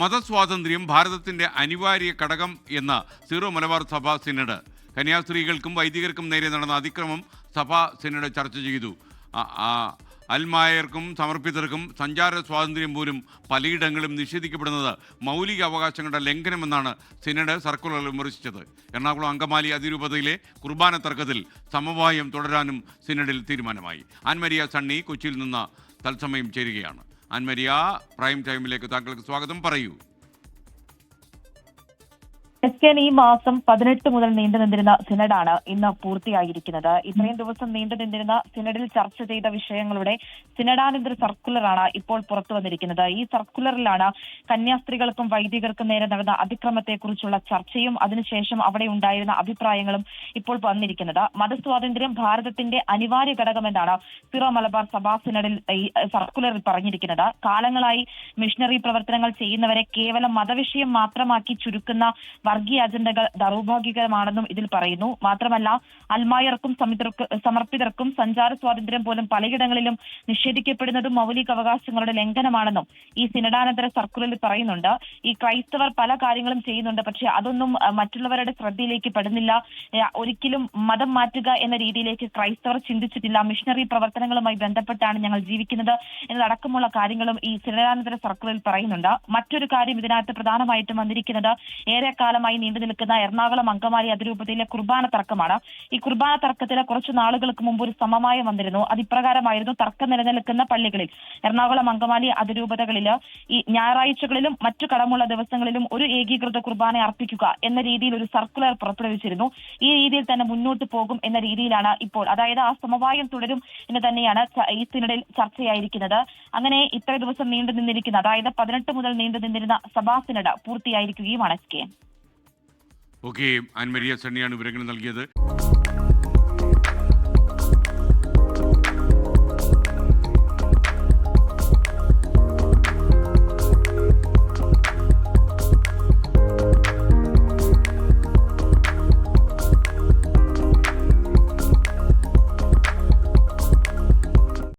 മതസ്വാതന്ത്ര്യം ഭാരതത്തിന്റെ അനിവാര്യ ഘടകം എന്ന് സീറോ മലബാർ സഭ സിനഡ്. കന്യാസ്ത്രീകൾക്കും വൈദികർക്കും നേരെ നടന്ന അതിക്രമം സഭാ സിനഡ് ചർച്ച ചെയ്തു. അൽമായർക്കും സമർപ്പിതർക്കും സഞ്ചാര സ്വാതന്ത്ര്യം പോലും പലയിടങ്ങളും നിഷേധിക്കപ്പെടുന്നത് മൗലിക അവകാശങ്ങളുടെ ലംഘനമെന്നാണ് സിനഡ് സർക്കുലർ വിമർശിച്ചത്. എറണാകുളം അങ്കമാലി അതിരൂപതയിലെ കുർബാന തർക്കത്തിൽ സമവായം തുടരാനും സിനഡിൽ തീരുമാനമായി. ആൻമരിയ സണ്ണി കൊച്ചിയിൽ നിന്ന് തത്സമയം ചേരുകയാണ്. ആൻമരിയ പ്രൈം ടൈമിലേക്ക് താങ്കൾക്ക് സ്വാഗതം പറയൂ. എസ് കെ ഈ മാസം പതിനെട്ട് മുതൽ നീണ്ടു നിന്നിരുന്ന സിനഡാണ് ഇന്ന് പൂർത്തിയായിരിക്കുന്നത്. ഇത്രയും ദിവസം നീണ്ടു നിന്നിരുന്ന സിനഡിൽ ചർച്ച ചെയ്ത വിഷയങ്ങളുടെ സിനഡാനന്തര സർക്കുലറാണ് ഇപ്പോൾ പുറത്തു വന്നിരിക്കുന്നത്. ഈ സർക്കുലറിലാണ് കന്യാസ്ത്രീകൾക്കും വൈദികർക്കും നേരെ നടന്ന അതിക്രമത്തെക്കുറിച്ചുള്ള ചർച്ചയും അതിനുശേഷം അവിടെ ഉണ്ടായിരുന്ന അഭിപ്രായങ്ങളും ഇപ്പോൾ വന്നിരിക്കുന്നത്. മതസ്വാതന്ത്ര്യം ഭാരതത്തിന്റെ അനിവാര്യ ഘടകമെന്നാണ് സിറോ മലബാർ സഭാ സിനഡിൽ ഈ സർക്കുലറിൽ പറഞ്ഞിരിക്കുന്നത്. കാലങ്ങളായി മിഷണറി പ്രവർത്തനങ്ങൾ ചെയ്യുന്നവരെ കേവലം മതവിഷയം മാത്രമാക്കി ചുരുക്കുന്ന വർഗീയ അജണ്ടകൾ ദൗർഭാഗ്യകരമാണെന്നും ഇതിൽ പറയുന്നു. മാത്രമല്ല അൽമായർക്കും സമർപ്പിതർക്കും സഞ്ചാര സ്വാതന്ത്ര്യം പോലും പലയിടങ്ങളിലും നിഷേധിക്കപ്പെടുന്നതും മൗലിക അവകാശങ്ങളുടെ ലംഘനമാണെന്നും ഈ സിനഡാനന്തര സർക്കുലറിൽ പറയുന്നുണ്ട്. ഈ ക്രൈസ്തവർ പല കാര്യങ്ങളും ചെയ്യുന്നുണ്ട് പക്ഷെ അതൊന്നും മറ്റുള്ളവരുടെ ശ്രദ്ധയിലേക്ക് പെടുന്നില്ല. ഒരിക്കലും മതം മാറ്റുക എന്ന രീതിയിലേക്ക് ക്രൈസ്തവർ ചിന്തിച്ചിട്ടില്ല. മിഷണറി പ്രവർത്തനങ്ങളുമായി ബന്ധപ്പെട്ടാണ് ഞങ്ങൾ ജീവിക്കുന്നത് എന്നതടക്കമുള്ള കാര്യങ്ങളും ഈ സിനഡാനന്തര സർക്കുലറിൽ പറയുന്നുണ്ട്. മറ്റൊരു കാര്യം ഇതിനകത്ത് പ്രധാനമായിട്ടും വന്നിരിക്കുന്നത് ഏറെക്കാലമായി നീണ്ടു നിൽക്കുന്ന എറണാകുളം അങ്കമാലി അതിരൂപതയിലെ കുർബാന തർക്കമാണ്. ഈ കുർബാന തർക്കത്തിലെ കുറച്ചു നാളുകൾക്ക് മുമ്പ് ഒരു സമമായം വന്നിരുന്നു. അത് ഇപ്രകാരമായിരുന്നു തർക്കം നിലനിൽക്കുന്ന പള്ളികളിൽ. എറണാകുളം അങ്കമാലി അതിരൂപതകളിൽ ഈ ഞായറാഴ്ചകളിലും മറ്റു കടമുള്ള ദിവസങ്ങളിലും ഒരു ഏകീകൃത കുർബാന അർപ്പിക്കുക എന്ന രീതിയിൽ ഒരു സർക്കുലർ പുറപ്പെടുവിച്ചിരുന്നു. ഈ രീതിയിൽ തന്നെ മുന്നോട്ട് പോകും എന്ന രീതിയിലാണ് ഇപ്പോൾ. അതായത് ആ സമവായം തുടരും എന്ന് തന്നെയാണ് ഈ സിനഡിൽ ചർച്ചയായിരിക്കുന്നത്. അങ്ങനെ ഇത്ര ദിവസം നീണ്ടു നിന്നിരിക്കുന്ന അതായത് പതിനെട്ട് മുതൽ നീണ്ടു നിന്നിരുന്ന സഭാ സിനഡ് പൂർത്തിയായിരിക്കുകയുമാണ് ഓക്കെ ആൻമരിയ സണ്ണിയാണ് വിവരങ്ങൾ നൽകിയത്.